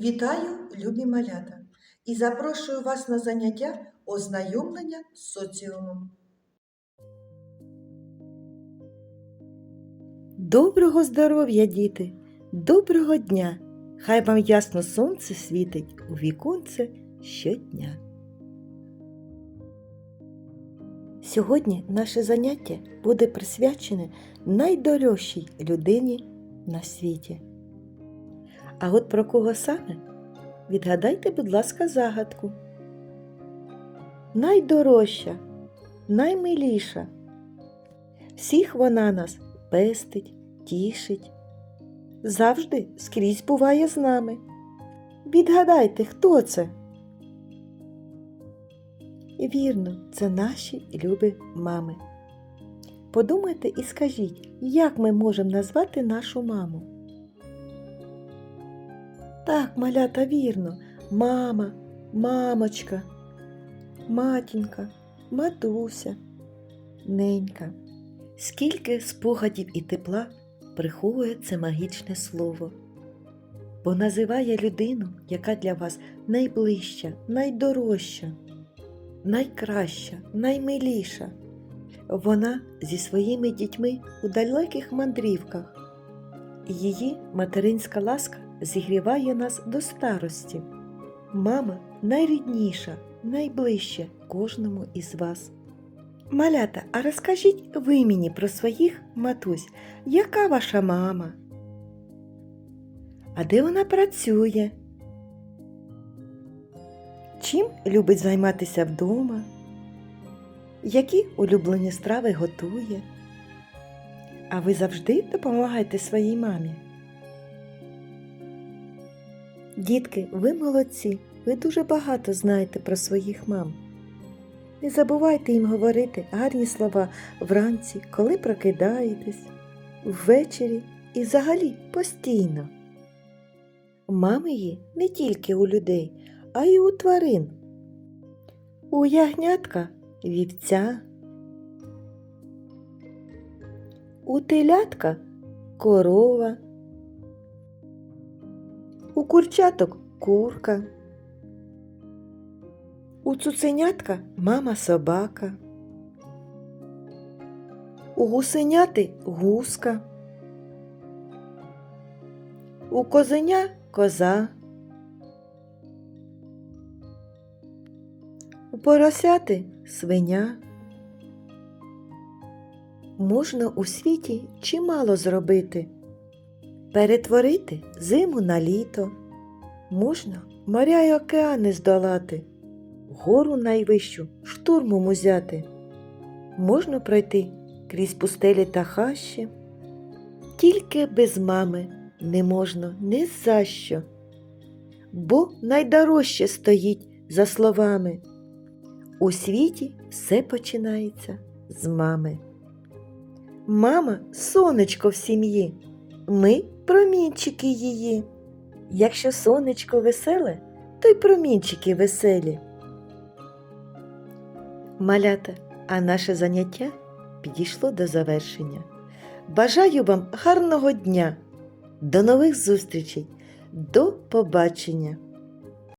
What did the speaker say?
Вітаю, любі малята, і запрошую вас на заняття ознайомлення з соціумом. Доброго здоров'я, діти! Доброго дня! Хай вам ясно сонце світить у віконце щодня. Сьогодні наше заняття буде присвячене найдорожчій людині на світі. А от про кого саме? Відгадайте, будь ласка, загадку. Найдорожча, наймиліша. Всіх вона нас пестить, тішить. Завжди скрізь буває з нами. Відгадайте, хто це? Вірно, це наші любі мами. Подумайте і скажіть, як ми можемо назвати нашу маму? Так, малята, вірно, мама, мамочка, матінка, матуся, ненька. Скільки спогадів і тепла приховує це магічне слово, бо називає людину, яка для вас найближча, найдорожча, найкраща, наймиліша. Вона зі своїми дітьми у далеких мандрівках. Її материнська ласка зігріває нас до старості. Мама найрідніша, найближча кожному із вас. Малята, а розкажіть ви мені про своїх матусь, яка ваша мама? А де вона працює? Чим любить займатися вдома? Які улюблені страви готує? А ви завжди допомагаєте своїй мамі? Дітки, ви молодці, ви дуже багато знаєте про своїх мам. Не забувайте їм говорити гарні слова вранці, коли прокидаєтесь, ввечері і взагалі постійно. Мами є не тільки у людей, а й у тварин. У ягнятка вівця, у телятка корова, у курчаток курка. У цуценятка мама собака. У гусеняти гуска. У козеня коза. У поросяти свиня. Можна у світі чимало зробити. Перетворити зиму на літо. Можна моря й океани здолати гору найвищу штурмом узяти. Можна пройти крізь пустелі та хащі, тільки без мами не можна ні за що, бо найдорожче стоїть за словами. У світі все починається з мами. Мама сонечко в сім'ї, ми промінчики її. Якщо сонечко веселе, то й промінчики веселі. Малята, а наше заняття підійшло до завершення. Бажаю вам гарного дня, до нових зустрічей, до побачення!